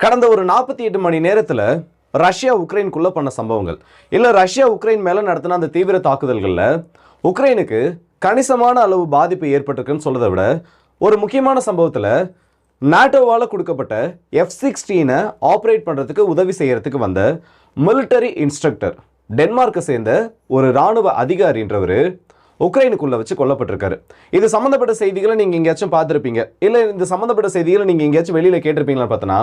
கடந்த ஒரு நாற்பத்தி எட்டு மணி நேரத்தில் ரஷ்யா உக்ரைனுக்குள்ளே பண்ண சம்பவங்கள். இல்லை ரஷ்யா உக்ரைன் மேலே நடத்தின அந்த தீவிர தாக்குதல்களில் உக்ரைனுக்கு கணிசமான அளவு பாதிப்பு ஏற்பட்டிருக்குன்னு சொல்றதை விட ஒரு முக்கியமான சம்பவத்தில் நாட்டோவால் கொடுக்கப்பட்ட எஃப் சிக்ஸ்டீனை ஆப்ரேட் பண்ணுறதுக்கு உதவி செய்கிறதுக்கு வந்த மிலிட்டரி இன்ஸ்ட்ரக்டர் டென்மார்க்கை சேர்ந்த ஒரு இராணுவ அதிகாரின்றவர் உக்ரைனுக்குள்ளே வச்சு கொல்லப்பட்டிருக்காரு. இது சம்மந்தப்பட்ட செய்திகளை நீங்கள் எங்கேயாச்சும் பார்த்துருப்பீங்க. இல்லை இந்த சம்மந்தப்பட்ட செய்திகளை நீங்கள் எங்கேயாச்சும் வெளியில் கேட்டிருப்பீங்களான்னு பார்த்தோன்னா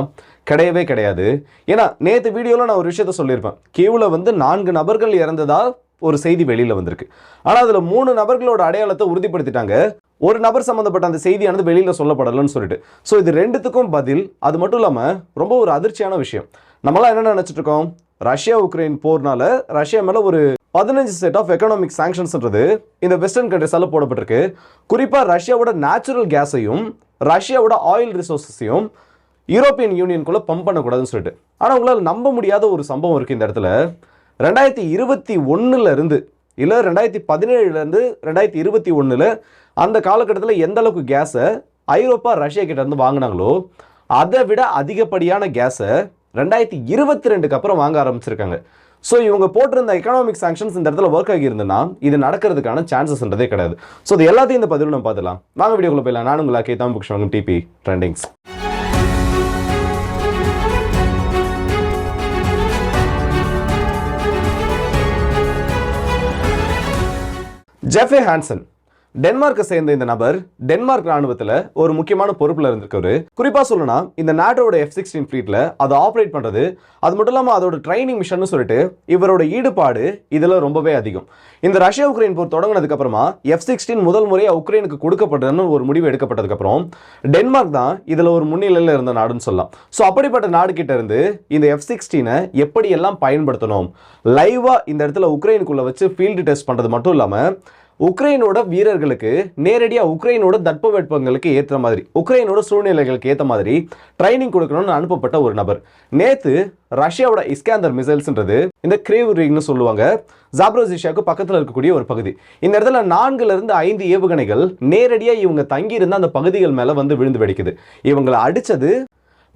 கிடையவே கிடையாது. ஏன்னா நேற்று வீடியோவில் நான் ஒரு விஷயத்த சொல்லியிருப்பேன். கியூவில் வந்து நான்கு நபர்கள் இறந்ததா ஒரு செய்தி வெளியில் வந்திருக்கு. ஆனால் அதில் மூணு நபர்களோட அடையாளத்தை உறுதிப்படுத்திட்டாங்க. ஒரு நபர் சம்மந்தப்பட்ட அந்த செய்தியானது வெளியில் சொல்லப்படலன்னு சொல்லிட்டு. ஸோ இது ரெண்டுத்துக்கும் பதில். அது மட்டும் இல்லாமல் ரொம்ப ஒரு அதிர்ச்சியான விஷயம். நம்மளாம் என்ன நினச்சிட்ருக்கோம் ரஷ்யா உக்ரைன் போர்னால ரஷ்யா மேலே ஒரு பதினஞ்சு செட் ஆஃப் எக்கனாமிக் சாங்ஷன்ஸ்ன்றது இந்த வெஸ்டர்ன் கண்ட்ரிஸால் போடப்பட்டிருக்கு. குறிப்பாக ரஷ்யாவோட நேச்சுரல் கேஸையும் ரஷ்யாவோட ஆயில் ரிசோர்ஸஸையும் யூரோப்பியன் யூனியனுக்குள்ளே பம்ப் பண்ணக்கூடாதுன்னு சொல்லிட்டு. ஆனால் உங்களால் நம்ப முடியாத ஒரு சம்பவம் இருக்குது இந்த இடத்துல. ரெண்டாயிரத்தி இருபத்தி ஒன்றுலேருந்து இல்லை ரெண்டாயிரத்தி பதினேழுலேருந்து ரெண்டாயிரத்தி இருபத்தி ஒன்றில் அந்த காலகட்டத்தில் எந்த அளவுக்கு கேஸை ஐரோப்பா ரஷ்யா கிட்டேருந்து வாங்கினாங்களோ அதை விட அதிகப்படியான கேஸை ரெண்டாயிரத்தி இருபத்தி ரெண்டுக்கு அப்புறம் வாங்க ஆரம்பிச்சிருக்காங்க. ஸோ இவங்க போட்டிருந்த எக்கனாமிக் சாங்ஷன்ஸ் இந்த இடத்துல ஒர்க் ஆகியிருந்ததுன்னா இது நடக்கிறதுக்கான சான்சஸ்ன்றதே கிடையாது. ஸோ இது எல்லாத்தையும் இந்த பதிவில் நம்ம பார்த்துலாம் வாங்க வீடியோக்குள்ள போயிடலாம். நான் உங்களா கேத்தாம் புக்ஷ் வாங்கும் டிபி ட்ரெண்டிங்ஸ் ஜெஃபே ஹான்சன் டென்மார்க்கை சேர்ந்த இந்த நபர் டென்மார்க் ராணுவத்தில் ஒரு முக்கியமான பொறுப்பில் இருந்திருக்காரு குறிப்பாக சொல்லணும்னா இந்த நாட்டோட எஃப் சிக்ஸ்டீன் ஃப்ளீட்டில் அதை ஆப்ரேட் பண்ணுறது அது மட்டும் இல்லாமல் அதோட ட்ரைனிங் மிஷன் சொல்லிட்டு இவரோட ஈடுபாடு இதில் ரொம்பவே அதிகம். இந்த ரஷ்யா உக்ரைன் போர் தொடங்கினதுக்கப்புறமா எஃப் சிக்ஸ்டீன் முதல் முறையாக உக்ரைனுக்கு கொடுக்கப்பட்டதுன்னு ஒரு முடிவு எடுக்கப்பட்டதுக்கப்புறம் டென்மார்க் தான் இதில் ஒரு முன்னிலையில் இருந்த நாடுன்னு சொல்லலாம். ஸோ அப்படிப்பட்ட நாடு கிட்ட இருந்து இந்த எஃப் சிக்ஸ்டீனை எப்படியெல்லாம் பயன்படுத்தணும்? லைவாக இந்த இடத்துல உக்ரைனுக்குள்ளே வச்சு ஃபீல்டு டெஸ்ட் பண்ணுறது மட்டும் இல்லாமல் உக்ரைனோட வீரர்களுக்கு நேரடியாக உக்ரைனோட தட்பவெட்பங்களுக்கு ஏற்ற மாதிரி உக்ரைனோட சூழ்நிலைகளுக்கு ஏற்ற மாதிரி ட்ரைனிங் கொடுக்கணும்னு அனுப்பப்பட்ட ஒரு நபர். நேத்து ரஷ்யாவோட இஸ்காந்தர் மிசைல்ஸ்ன்றது இந்த கிரேவ் ரிங்னு சொல்லுவாங்க. ஜாப்ரோசிஷியாவுக்கு பக்கத்தில் இருக்கக்கூடிய ஒரு பகுதி. இந்த இடத்துல நான்குலேருந்து ஐந்து ஏவுகணைகள் நேரடியாக இவங்க தங்கியிருந்த அந்த பகுதிகள் மேலே வந்து விழுந்து வெடிக்குது. இவங்களை அடிச்சது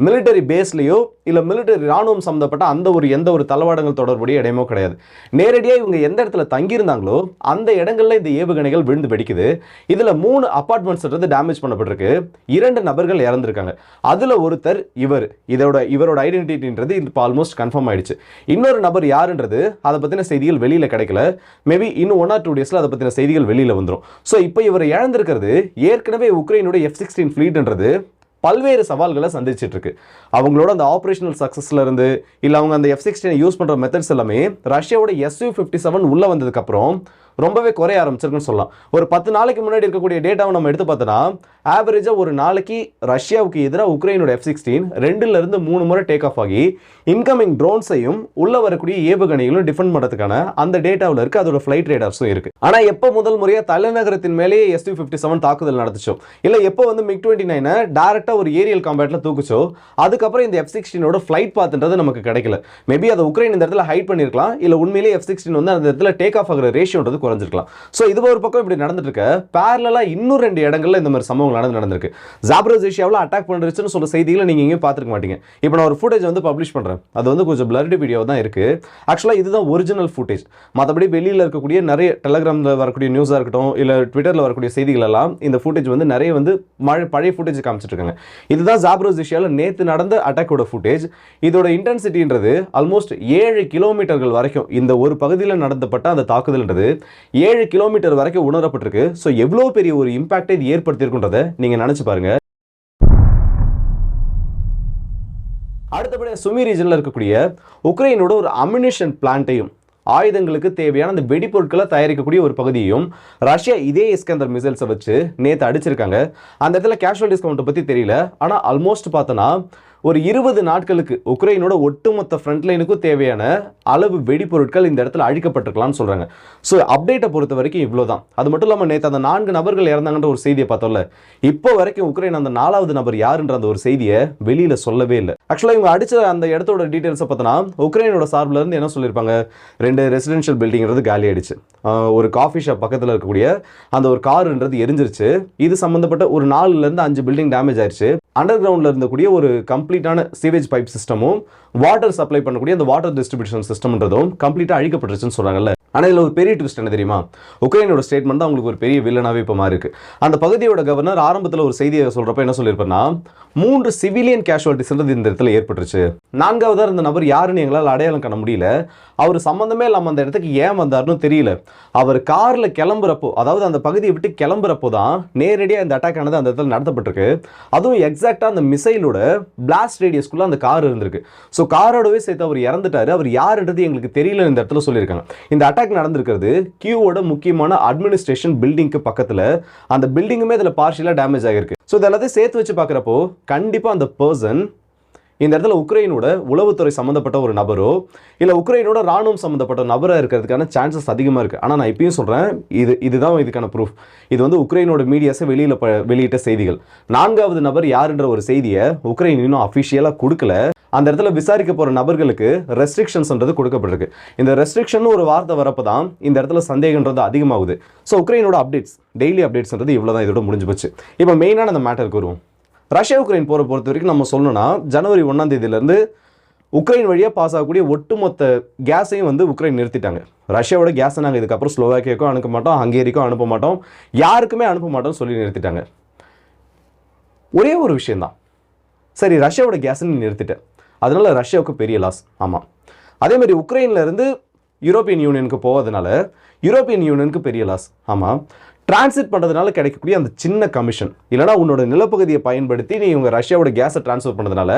மிலிட்டரி பேஸ்லேயோ இல்லை மிலிட்டரி ராணுவம் சம்மந்தப்பட்ட அந்த ஒரு எந்த ஒரு தளவாடங்கள் தொடர்புடைய இடமோ கிடையாது. நேரடியாக இவங்க எந்த இடத்துல தங்கியிருந்தாங்களோ அந்த இடங்கள்ல இந்த ஏவுகணைகள் விழுந்து வெடிக்குது. இதில் மூணு அப்பார்ட்மெண்ட்ஸ்ன்றது டேமேஜ் பண்ணப்பட்டிருக்கு. இரண்டு நபர்கள் இறந்துருக்காங்க. அதில் ஒருத்தர் இவர். இதோட இவரோட ஐடென்டிட்டின்றது இப்போ ஆல்மோஸ்ட் கன்ஃபார்ம் ஆயிடுச்சு. இன்னொரு நபர் யாருன்றது அதை பற்றின செய்திகள் வெளியில் கிடைக்கல. மேபி இன்னும் ஒன் ஆர் டூ டேஸில் அதை பற்றின செய்திகள் வெளியில் வந்துடும் ஸோ இப்போ இவர் இழந்திருக்கிறது ஏற்கனவே உக்ரைனுடைய எஃப் சிக்ஸ்டீன் ஃப்ளீட்ன்றது பல்வேறு சவால்களை சந்திச்சிட்டு இருக்கு அவங்களோட அந்த ஆப்ரேஷனல் சக்ஸஸ்ல இருந்து இல்லை அவங்க அந்த எஃப் சிக்ஸ்டீனை யூஸ் பண்ணுற மெத்தட்ஸ் எல்லாமே ரஷ்யாவோட எஸ்யூ ஃபிஃப்டி செவன் உள்ளே வந்ததுக்கப்புறம் ரொம்பவே குறைய ஆரம்பிச்சிருக்குன்னு சொல்லலாம். ஒரு பத்து நாளைக்கு முன்னாடி இருக்கக்கூடிய டேட்டாவை நம்ம எடுத்து பார்த்தோன்னா ஆவரேஜாக ஒரு நாளைக்கு ரஷ்யாவுக்கு எதிராக உக்ரைனோட எஃப் சிக்ஸ்டீன் ரெண்டுலேருந்து மூணு முறை டேக் ஆஃப் ஆகி இன்கமிங் ட்ரோன்ஸையும் உள்ளே வரக்கூடிய ஏவுகணைகளும் டிஃபெண்ட் பண்ணுறதுக்கான அந்த டேட்டாவில் இருக்குது அதோட ஃப்ளைட் ரேடார்ஸும் இருக்குது ஆனால் எப்போ முதல் முறையாக தலைநகரத்தின் மேலேயே எஸ் யூ ஃபிஃப்டி செவன் தாக்குதல் நடந்துச்சோ இல்லை எப்போ வந்து மிக் டுவெண்ட்டி நைனை டேரெக்டாக ஒரு ஏரியல் காம்பேட்டில் தூக்குச்சோ அதுக்கப்புறம் இந்த எஃப் சிக்ஸ்டீனோட ஃப்ளைட் பார்த்துன்றது நமக்கு கிடைக்கல. மேபி அதை உக்ரைன் இந்த இடத்துல ஹைட் பண்ணியிருக்கலாம் இல்லை உண்மையிலேயே எஃப் சிக்ஸ்டீன் வந்து அந்த இடத்துல டேக் ஆஃப் ஆகிற ரேஷியோன்றது குறைஞ்சிருக்கலாம். ஸோ இது ஒரு பக்கம் இப்படி நடந்துட்டு இருக்க பேரலாக இன்னும் ரெண்டு இடங்கள்ல இந்த மாதிரி சம்பவங்கள் நடந்து நடந்திருக்கு. ஜாப்ரோசேஷியாவில் அட்டாக் பண்ணுறதுன்னு சொல்ல செய்திகளை நீங்கள் எங்கேயும் பார்த்துருக்க மாட்டீங்க. இப்போ நான் ஒரு ஃபுட்டேஜ் வந்து பப்ளிஷ் பண்ணுறேன் அது வந்து கொஞ்சம் பிளர்டு வீடியோ தான் இருக்குது ஆக்சுவலாக இதுதான் ஒரிஜினல் ஃபுட்டேஜ் மற்றபடி வெளியில் இருக்கக்கூடிய நிறைய டெலகிராமில் வரக்கூடிய நியூஸாக இருக்கட்டும் இல்லை ட்விட்டரில் வரக்கூடிய செய்திகள் எல்லாம் இந்த ஃபுட்டேஜ் வந்து நிறைய வந்து மழை பழைய ஃபுட்டேஜ் காமிச்சிட்டு இதுதான் ஜாப்ரோஸ் ஏஷியாவில் நேற்று நடந்த அட்டாக்கோட ஃபுட்டேஜ் இதோட இன்டென்சிட்டின்றது ஆல்மோஸ்ட் ஏழு கிலோமீட்டர்கள் வரைக்கும் இந்த ஒரு பகுதியில் நடந்தப்பட்ட அந்த தாக்குதல்ன்றது. ஏழு கிலோமீட்டர் வரைக்கும் உணரப்பட்டிருக்கு. ஸோ எவ்வளோ பெரிய ஒரு இம்பாக்டை இது ஏற்படுத்தியிருக்குன்றதை நீங்கள் நினச்சி பாருங்க. அடுத்தபடியாக சுமி ரீஜனில் இருக்கக்கூடிய உக்ரைனோட ஒரு அம்யூனிஷன் பிளான்ட்டையும் ஆயுதங்களுக்கு தேவையான அந்த வெடிப்பொருட்களை தயாரிக்கக்கூடிய ஒரு பகுதியையும் ரஷ்யா இதே இஸ்கந்தர் மிசைல்ஸை வச்சு நேற்று அடிச்சிருக்காங்க. அந்த இடத்துல கேஷுவல் டிஸ்கவுண்ட்டை பற்றி தெரியல. ஆனால் ஆல்மோஸ்ட் பார்த்தோன்னா ஒரு இருபது நாட்களுக்கு உக்ரைனோட ஒட்டுமொத்த ஃப்ரண்ட்லைனுக்கும் தேவையான அளவு வெடிப்பொருட்கள் இந்த இடத்துல அழிக்கப்பட்டிருக்கலாம்னு சொல்கிறாங்க ஸோ அப்டேட்டை பொறுத்த வரைக்கும் இவ்வளோ தான் அது மட்டும் இல்லாமல் நேற்று அந்த நான்கு நபர்கள் இறந்தாங்கன்ற ஒரு செய்தியை பார்த்தோம்ல. இப்போ வரைக்கும் உக்ரைன் அந்த நாலாவது நபர் யாருன்ற அந்த ஒரு செய்தியை வெளியில் சொல்லவே இல்லை. ஆக்சுவலாக இவங்க அடிச்ச அந்த இடத்தோட டீட்டெயில்ஸை பார்த்தோன்னா உக்ரைனோட சார்பில் இருந்து என்ன சொல்லியிருப்பாங்க? ரெண்டு ரெசிடென்ஷியல் பில்டிங்கிறது காலி ஆயிடுச்சு. ஒரு காஃபி ஷாப் பக்கத்தில் இருக்கக்கூடிய அந்த ஒரு காருன்றது எரிஞ்சிருச்சு. இது சம்மந்தப்பட்ட ஒரு நாலுலேருந்து அஞ்சு பில்டிங் டேமேஜ் ஆயிடுச்சு அண்டர் கிரவுண்டில் இருந்தக்கூடிய ஒரு கம்ப்ளீட்டான சீவேஜ் பைப் சிஸ்டமும் வாட்டர் சப்ளை பண்ணக்கூடிய அந்த வாட்டர் டிஸ்ட்ரிபியூஷன் சிஸ்டம்ன்றதும் கம்ப்ளீட்டாக அழிக்கப்பட்டுருச்சுன்னு சொல்கிறாங்கல்ல ஆனால் இதில் ஒரு பெரிய ட்விஸ்ட் என்ன தெரியுமா? உக்ரைனோட ஸ்டேட்மெண்ட் தான் அவங்களுக்கு ஒரு பெரிய வில்லனாகவே இப்போ மாறி இருக்கு அந்த பகுதியோட கவர்னர் ஆரம்பத்தில் ஒரு செய்தியை சொல்கிறப்ப என்ன சொல்லியிருப்பேன்னா மூன்று சிவிலியன் கேஷுவாலிட்டிஸ்ன்றது இந்த இடத்துல ஏற்பட்டுருச்சு. நான்காவதாக இருந்த நபர் யாருன்னு எங்களால் அடையாளம் காண முடியல. அவர் சம்மந்தமே இல்லாமல் அந்த இடத்துக்கு ஏன் வந்தார்னு தெரியல. அவர் கார்ல கிளம்புறப்போ அதாவது அந்த பகுதியை விட்டு கிளம்புறப்போ தான் நேரடியாக இந்த அட்டாக் ஆனது அந்த இடத்துல நடத்தப்பட்டிருக்கு. அதுவும் எக்ஸாக்டாக அந்த மிசைலோட பிளாஸ்ட் ரேடியஸ்க்குள்ள அந்த கார் இருந்திருக்கு. ஸோ காரோடவே சேர்த்து அவர் இறந்துட்டாரு. அவர் யாருன்றது எங்களுக்கு தெரியல இந்த இடத்துல சொல்லியிருக்காங்க. இந்த அட்டாக் நடந்திருக்கிறது. கியூவோட முக்கியமான அட்மினிஸ்ட்ரேஷன் பில்டிங்க்கு பக்கத்தில் அந்த பில்டிங்குமே இதில் பார்ஷியலாக டேமேஜ் ஆகிருக்கு ஸோ இது எல்லாத்தையும் சேர்த்து வச்சு பார்க்குறப்போ கண்டிப்பாக அந்த பர்சன் இந்த இடத்துல உக்ரைனோட உளவுத்துறை சம்மந்தப்பட்ட ஒரு நபரோ இல்லை உக்ரைனோட ராணுவம் சம்மந்தப்பட்ட நபராக இருக்கிறதுக்கான சான்சஸ் அதிகமாக இருக்குது ஆனால் நான் இப்பயும் சொல்கிறேன் இது இதுதான் இதுக்கான ப்ரூஃப் இது வந்து உக்ரைனோட மீடியாஸை வெளியில் ப வெளியிட்ட செய்திகள். நான்காவது நபர் யாருன்ற ஒரு செய்தியை உக்ரைன் இன்னும் அஃபிஷியலாக கொடுக்கல. அந்த இடத்துல விசாரிக்க போகிற நபர்களுக்கு ரெஸ்ட்ரிக்ஷன்ஸ்ன்றது கொடுக்கப்பட்டிருக்கு. இந்த ரெஸ்ட்ரிக்ஷன் ஒரு வார்த்தை வரப்போ தான் இந்த இடத்துல சந்தேகன்றது அதிகமாகுது. ஸோ உக்ரைனோட அப்டேட்ஸ் டெய்லி அப்டேட்ஸ்ன்றது இவ்வளோ தான் இதோட முடிஞ்சு போச்சு. இப்போ மெயினான அந்த மேட்டருக்கு வருவோம். ரஷ்யா உக்ரைன் போகிற பொறுத்த வரைக்கும் நம்ம சொல்லணும்னா ஜனவரி ஒன்றாம் தேதியிலேருந்து உக்ரைன் வழியாக பாஸ் ஆகக்கூடிய ஒட்டுமொத்த கேஸையும் வந்து உக்ரைன் நிறுத்திட்டாங்க. ரஷ்யாவோட கேஸை நாங்கள் இதுக்கப்புறம் ஸ்லோவாக்கியாக்கும் அனுப்ப மாட்டோம் ஹங்கேரிக்கும் அனுப்ப மாட்டோம் யாருக்குமே அனுப்ப மாட்டோம்னு சொல்லி நிறுத்திட்டாங்க. ஒரே ஒரு விஷயந்தான் சரி ரஷ்யாவோட கேஸை நீ அதனால ரஷ்யாவுக்கு பெரிய லாஸ் ஆமாம் அதே மாதிரி இருந்து யூரோப்பியன் யூனியனுக்கு போவதனால யூரோப்பியன் யூனியனுக்கு பெரிய லாஸ் ஆமாம் டிரான்சிட் பண்ணுறதுனால கிடைக்கக்கூடிய அந்த சின்ன கமிஷன் இல்லைனா உன்னோட நிலப்பகுதியை பயன்படுத்தி நீ இவங்க ரஷ்யாவோட கேஸை ட்ரான்ஸ்ஃபர் பண்ணதுனால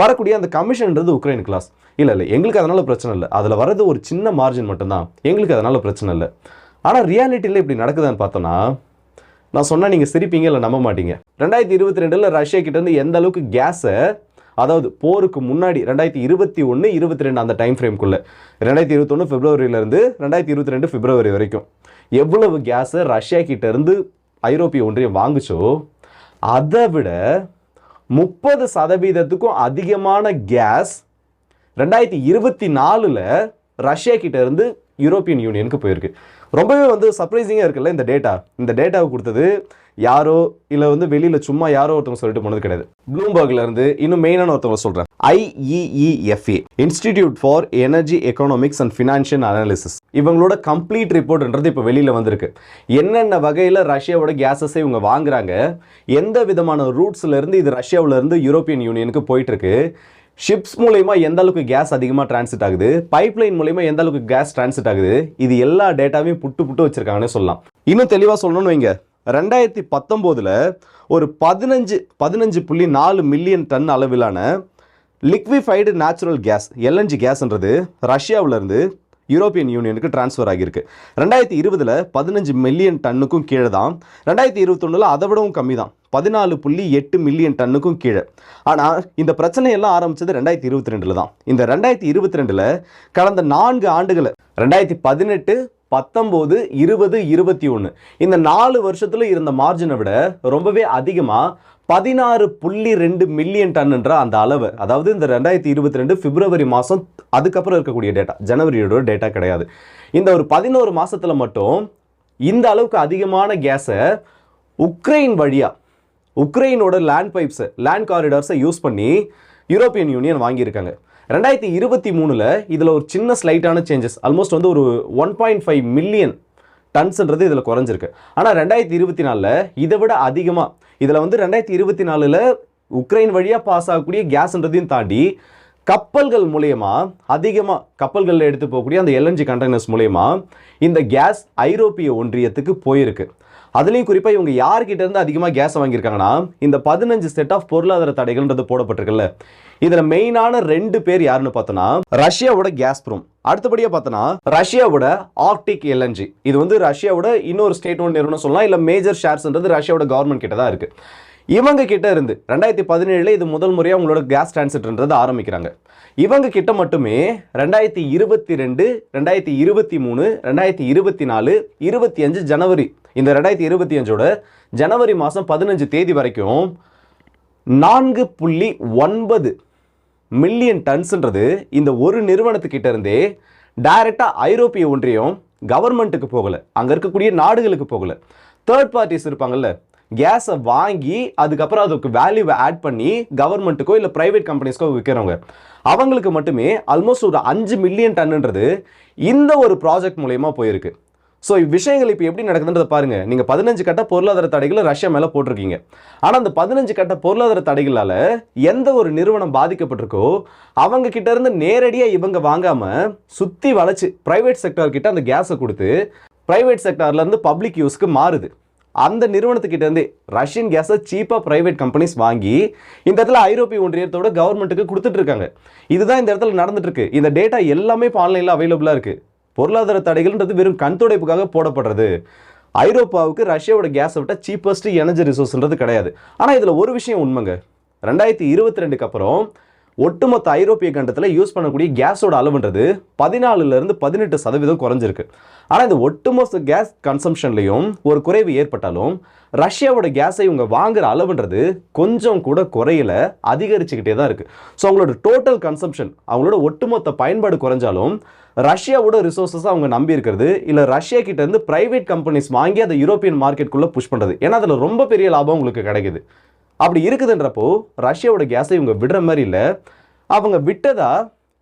வரக்கூடிய அந்த கமிஷன்ன்றது உக்ரைனுக்கு லாஸ் இல்லை இல்லை. எங்களுக்கு அதனால் பிரச்சனை இல்லை. அதில் வர்றது ஒரு சின்ன மார்ஜின் மட்டும்தான். எங்களுக்கு அதனால் பிரச்சனை இல்லை. ஆனால் ரியாலிட்டியில் இப்படி நடக்குதான்னு பார்த்தோன்னா நான் சொன்னால் நீங்கள் சிரிப்பீங்க இல்லை நம்ப மாட்டீங்க. ரெண்டாயிரத்தி இருபத்தி ரெண்டில் ரஷ்யா கிட்டேருந்து எந்த அளவுக்கு கேஸை அதாவது போருக்கு முன்னாடி ரெண்டாயிரத்தி இருபத்தி ஒன்று இருபத்தி ரெண்டு அந்த டைம் ஃப்ரேம்குள்ளே ரெண்டாயிரத்தி இருபத்தொன்று பிப்ரவரியிலேருந்து ரெண்டாயிரத்தி இருபத்தி ரெண்டு பிப்ரவரி வரைக்கும். எவ்வளவு கேஸை ரஷ்யா கிட்டேருந்து ஐரோப்பிய ஒன்றியம் வாங்குச்சோ அதை விட முப்பது சதவீதத்துக்கும் அதிகமான கேஸ் ரெண்டாயிரத்தி இருபத்தி நாலில் ரஷ்யா கிட்டேருந்து யூரோப்பியன் யூனியனுக்கு போயிருக்கு. ரொம்பவே வந்து சர்ப்ரைசிங்காக இருக்குல்ல இந்த டேட்டா இந்த டேட்டாவை கொடுத்தது யாரோ இல்லை வந்து வெளியில் சும்மா யாரோ ஒருத்தவங்க சொல்லிட்டு போனது கிடையாது. ப்ளூம்பர்க்ல இருந்து இன்னும் மெயினான ஒருத்தவங்க சொல்கிறேன் IEEFA institute for energy economics and financial analysis இவங்களோட கம்ப்ளீட் ரிப்போர்ட்ன்றது இப்போ வெளியில் வந்திருக்கு. என்னென்ன வகையில் ரஷ்யாவோட கேஸஸை இவங்க வாங்குறாங்க எந்த விதமான ரூட்ஸ்ல இருந்து இது ரஷ்யாவிலேருந்து யூரோப்பியன் யூனியனுக்கு போயிட்டு இருக்கு ஷிப்ஸ் மூலயமா எந்த அளவுக்கு கேஸ் அதிகமாக டிரான்சிட் ஆகுது பைப்லைன் மூலயமா எந்த அளவுக்கு கேஸ் டிரான்சிட் ஆகுது இது எல்லா டேட்டாவையும் புட்டு புட்டு வச்சிருக்காங்கன்னு சொல்லலாம். இன்னும் தெளிவாக சொல்லணும்னு வைங்க. ரெண்டாயிரத்தி பத்தொம்போதில் ஒரு பதினஞ்சு பதினஞ்சு புள்ளி நாலு மில்லியன் டன் அளவிலான லிக்விஃபைடு நேச்சுரல் கேஸ் எல்என்ஜி கேஸ்ன்றது ரஷ்யாவிலேருந்து யூரோப்பியன் யூனியனுக்கு ட்ரான்ஸ்ஃபர் ஆகியிருக்கு. ரெண்டாயிரத்தி இருபதில் பதினஞ்சு மில்லியன் டன்னுக்கும் கீழே தான். ரெண்டாயிரத்தி இருபத்தொன்னில் அதை விடவும் கம்மி தான் பதினாலு புள்ளி எட்டு மில்லியன் டன்னுக்கும் கீழே. ஆனால் இந்த பிரச்சனையெல்லாம் ஆரம்பிச்சது ரெண்டாயிரத்தி இருபத்தி ரெண்டில் தான். இந்த ரெண்டாயிரத்தி இருபத்தி ரெண்டில் கடந்த நான்கு ஆண்டுகளை ரெண்டாயிரத்தி பதினெட்டு பத்தொம்போது இருபது இருபத்தி ஒன்று இந்த நாலு வருஷத்தில் இருந்த மார்ஜினை விட ரொம்பவே அதிகமாக பதினாறு புள்ளி ரெண்டு மில்லியன் டன்னுன்ற அந்த அளவு. அதாவது இந்த ரெண்டாயிரத்தி இருபத்தி ரெண்டு பிப்ரவரி மாதம் அதுக்கப்புறம் இருக்கக்கூடிய டேட்டா ஜனவரியோட டேட்டா கிடையாது. இந்த ஒரு பதினோரு மாதத்தில் மட்டும் இந்த அளவுக்கு அதிகமான கேஸை உக்ரைன் வழியாக உக்ரைனோட லேண்ட் பைப்ஸை லேண்ட் காரிடார்ஸை யூஸ் பண்ணி யூரோப்பியன் யூனியன் வாங்கியிருக்காங்க. ரெண்டாயிரத்தி இருபத்தி மூணில் இதில் ஒரு சின்ன ஸ்லைட்டான சேஞ்சஸ் ஆல்மோஸ்ட் வந்து ஒரு ஒன் பாயிண்ட் ஃபைவ் மில்லியன் டன்ஸ்ன்றது இதில் குறைஞ்சிருக்கு. ஆனால் ரெண்டாயிரத்தி இருபத்தி நாலில் இதை விட அதிகமாக இதில் வந்து ரெண்டாயிரத்தி இருபத்தி நாலில் உக்ரைன் வழியாக பாஸ் ஆகக்கூடிய கேஸ்ன்றதையும் தாண்டி கப்பல்கள் மூலயமா அதிகமாக கப்பல்களில் எடுத்து போகக்கூடிய அந்த எல்என்ஜி கண்டெய்னர்ஸ் மூலயமா இந்த கேஸ் ஐரோப்பிய ஒன்றியத்துக்கு போயிருக்கு. அதுலேயும் குறிப்பாக இவங்க யார்கிட்ட இருந்து அதிகமாக கேஸ் வாங்கியிருக்காங்கன்னா இந்த பதினஞ்சு செட் ஆஃப் பொருளாதார தடைகள்ன்றது போடப்பட்டிருக்குல்ல. இதில் மெயினான ரெண்டு பேர் யாருன்னு பார்த்தோன்னா ரஷ்யாவோட கேஸ் ப்ரோம் அடுத்தபடியாக பார்த்தோன்னா ரஷ்யாவோட ஆர்டிக் எல்என்ஜி இது வந்து ரஷ்யாவோட இன்னொரு ஸ்டேட் ஒன் நிறுவனம் சொல்லலாம் இல்லை மேஜர் ஷேர்ஸ்ன்றது ரஷ்யாவோட கவர்மெண்ட் கிட்ட தான் இருக்கு. இவங்க கிட்ட இருந்து ரெண்டாயிரத்தி பதினேழுல இது முதல் முறையாக உங்களோட கேஸ் டிரான்சிட்ன்றது ஆரம்பிக்கிறாங்க. இவங்க கிட்ட மட்டுமே ரெண்டாயிரத்தி இருபத்தி ரெண்டு ரெண்டாயிரத்தி இருபத்தி மூணு ரெண்டாயிரத்தி இருபத்தி நாலு இருபத்தி அஞ்சு ஜனவரி இந்த ரெண்டாயிரத்தி இருபத்தி அஞ்சோட ஜனவரி மாதம் பதினஞ்சு தேதி வரைக்கும் நான்கு புள்ளி ஒன்பது மில்லியன் டன்ஸ்ன்றது இந்த ஒரு நிறுவனத்துக்கிட்ட இருந்தே டைரெக்டாக ஐரோப்பிய ஒன்றியம் கவர்மெண்ட்டுக்கு போகலை. அங்கே இருக்கக்கூடிய நாடுகளுக்கு போகலை. தேர்ட் பார்ட்டிஸ் இருப்பாங்கல்ல கேஸை வாங்கி அதுக்கப்புறம் அதுக்கு வேல்யூவை ஆட் பண்ணி கவர்மெண்ட்டுக்கோ இல்லை ப்ரைவேட் கம்பெனிஸ்க்கோ விற்கிறவங்க அவங்களுக்கு மட்டுமே ஆல்மோஸ்ட் ஒரு அஞ்சு மில்லியன் டன்னுன்றது இந்த ஒரு ப்ராஜெக்ட் மூலயமா போயிருக்கு. ஸோ விஷயங்கள் இப்போ எப்படி நடக்குதுன்றதை பாருங்கள் நீங்கள் பதினஞ்சு கட்ட பொருளாதார தடைகளை ரஷ்யா மேலே போட்டிருக்கீங்க. ஆனால் அந்த பதினஞ்சு கட்ட பொருளாதார தடைகளால் எந்த ஒரு நிறுவனம் பாதிக்கப்பட்டிருக்கோ அவங்க கிட்டேருந்து இருந்து இவங்க வாங்காமல் சுற்றி வளைச்சு ப்ரைவேட் செக்டார்கிட்ட அந்த கேஸை கொடுத்து ப்ரைவேட் செக்டார்லருந்து பப்ளிக் யூஸ்க்கு மாறுது. அந்த நிறுவனத்துக்கிட்ட இருந்து ரஷ்யன் கேஸை சீப்பாக பிரைவேட் கம்பெனிஸ் வாங்கி இந்த இடத்துல ஐரோப்பிய ஒன்றியத்தோட கவர்மெண்ட்டுக்கு கொடுத்துட்டு இருக்காங்க இதுதான் இந்த இடத்துல நடந்துட்டுருக்கு இந்த டேட்டா எல்லாமே இப்போ ஆன்லைனில் அவைலபிளாக இருக்குது பொருளாதார தடைகள்ன்றது வெறும் கண் துடைப்புக்காக போடப்படுறது. ஐரோப்பாவுக்கு ரஷ்யாவோட கேஸை விட்டால் சீப்பஸ்ட் எனர்ஜி ரிசோர்ஸ்ன்றது கிடையாது. ஆனால் இதில் ஒரு விஷயம் உண்மைங்க. ரெண்டாயிரத்தி இருபத்தி ரெண்டுக்கு அப்புறம் ஒட்டுமொத்த ஐரோப்பிய கண்டத்தில் யூஸ் பண்ணக்கூடிய கேஸோட அளவுன்றது பதினாலுலேருந்து பதினெட்டு சதவீதம் குறைஞ்சிருக்கு. ஆனால் இந்த ஒட்டுமொத்த கேஸ் கன்சம்ஷன்லையும் ஒரு குறைவு ஏற்பட்டாலும் ரஷ்யாவோட கேஸை இவங்க வாங்குற அளவுன்றது கொஞ்சம் கூட குறையில அதிகரிச்சுக்கிட்டே தான் இருக்குது ஸோ அவங்களோட டோட்டல் கன்சம்ஷன் அவங்களோட ஒட்டுமொத்த பயன்பாடு குறைஞ்சாலும் ரஷ்யாவோட ரிசோர்ஸஸ் அவங்க நம்பி இருக்கிறது. இல்லை ரஷ்யா கிட்ட இருந்து பிரைவேட் கம்பெனிஸ் வாங்கி அதை யூரோப்பியன் மார்க்கெட்டுக்குள்ளே புஷ் பண்ணுறது ஏன்னா அதில் ரொம்ப பெரிய லாபம் உங்களுக்கு கிடைக்குது. அப்படி இருக்குதுன்றப்போ ரஷ்யாவோட கேஸை இவங்க விடுற மாதிரி இல்லை. அவங்க விட்டதா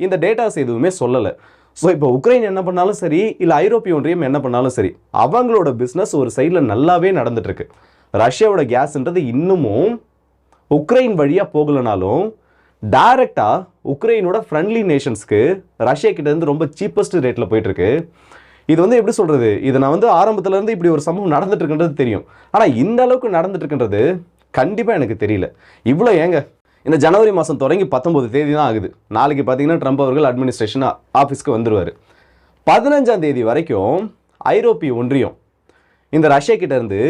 இந்த டேட்டாஸ் எதுவுமே சொல்லலை. ஸோ இப்போ உக்ரைன் என்ன பண்ணாலும் சரி இல்லை ஐரோப்பிய ஒன்றியம் என்ன பண்ணாலும் சரி அவங்களோட பிஸ்னஸ் ஒரு சைடில் நல்லாவே நடந்துட்டுருக்கு. ரஷ்யாவோட கேஸ்ன்றது இன்னமும் உக்ரைன் வழியாக போகலனாலும் டைரெக்டாக உக்ரைனோட ஃப்ரெண்ட்லி நேஷன்ஸ்க்கு ரஷ்யா கிட்டேருந்து ரொம்ப சீப்பஸ்ட் ரேட்டில் போயிட்டுருக்கு. இது வந்து எப்படி சொல்கிறது இது நான் வந்து ஆரம்பத்துலேருந்து இப்படி ஒரு சம்பவம் நடந்துட்டுருக்குன்றது தெரியும். ஆனால் இந்த அளவுக்கு நடந்துட்டுருக்குன்றது கண்டிப்பாக எனக்கு தெரியல. இவ்வளோ ஏங்க? இந்த ஜனவரி மாதம் தொடங்கி பத்தொம்பது தேதி தான் ஆகுது. நாளைக்கு பார்த்தீங்கன்னா ட்ரம்ப் அவர்கள் அட்மினிஸ்ட்ரேஷன் ஆஃபீஸ்க்கு வந்துடுவார் பதினஞ்சாம் தேதி வரைக்கும் ஐரோப்பிய ஒன்றியம் இந்த ரஷ்யா கிட்டேருந்து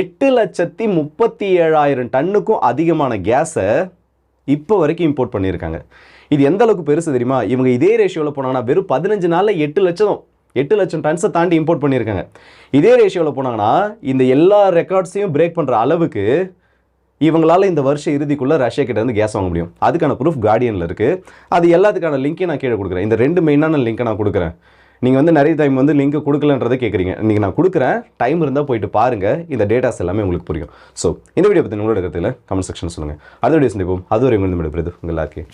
எட்டு லட்சத்தி முப்பத்தி ஏழாயிரம் டன்னுக்கும் அதிகமான கேஸை இப்போ வரைக்கும் இம்போர்ட் பண்ணியிருக்காங்க. இது எந்த அளவுக்கு பெருசு தெரியுமா? இவங்க இதே ரேஷியோவில் போனாங்கன்னா வெறும் பதினஞ்சு நாளில் எட்டு லட்சம் எட்டு லட்சம் டன்ஸை தாண்டி இம்போர்ட் பண்ணியிருக்காங்க. இதே ரேஷியோவில் போனாங்கன்னா இந்த எல்லா ரெக்கார்ட்ஸையும் பிரேக் பண்ணுற அளவுக்கு இவங்களால இந்த வருஷ இறுதிக்குள்ள ரஷ்யா கிட்ட இருந்து கேஸ் வாங்க முடியும். அதுக்கான ப்ரூஃப் கார்டியனில் இருக்கு. அது எல்லாத்துக்கான லிங்க்கையும் நான் கீழே கொடுக்குறேன். இந்த ரெண்டு மெயினான லிங்கை நான் கொடுக்குறேன். நீங்கள் வந்து நிறைய டைம் வந்து லிங்க் கொடுக்கலன்றதை கேட்குறீங்க நீங்கள் நான் கொடுக்குறேன். டைம் இருந்தால் போயிட்டு பாருங்கள் இந்த டேட்டாஸ் எல்லாமே உங்களுக்கு புரியும். ஸோ இந்த வீடியோ பற்றி உங்களோட கருத்தில் கமெண்ட் செக்ஷன் சொல்லுங்கள் அடுத்த வீடியோ சந்திப்போம். அதுவரை ஒரு உங்கள் உங்கள் எல்லாருக்கே